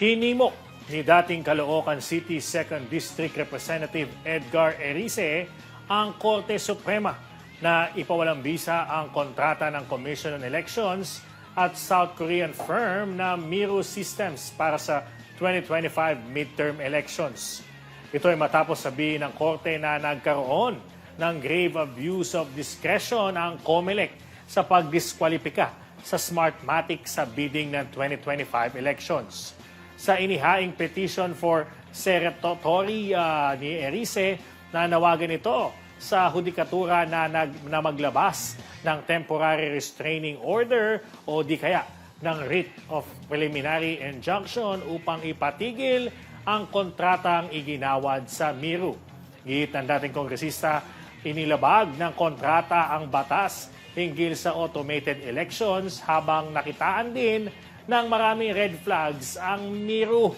Hinimok ni dating Caloocan City 2nd District Representative Edgar Erice ang Korte Suprema na ipawalang bisa ang kontrata ng Commission on Elections at South Korean firm na Miro Systems para sa 2025 midterm elections. Ito ay matapos sabihin ng Korte na nagkaroon ng grave abuse of discretion ang COMELEC sa pagdiskwalipika sa Smartmatic sa bidding ng 2025 elections. Sa inihaing petition for certiorari ah, ni Erice, nanawagan ito sa hudikatura na, nag, na maglabas ng temporary restraining order o di kaya ng writ of preliminary injunction upang ipatigil ang kontratang iginawad sa Miru. Git ng dating kongresista, inilabag ng kontrata ang batas hinggil sa automated elections habang nakitaan din ng maraming red flags. Ang Miru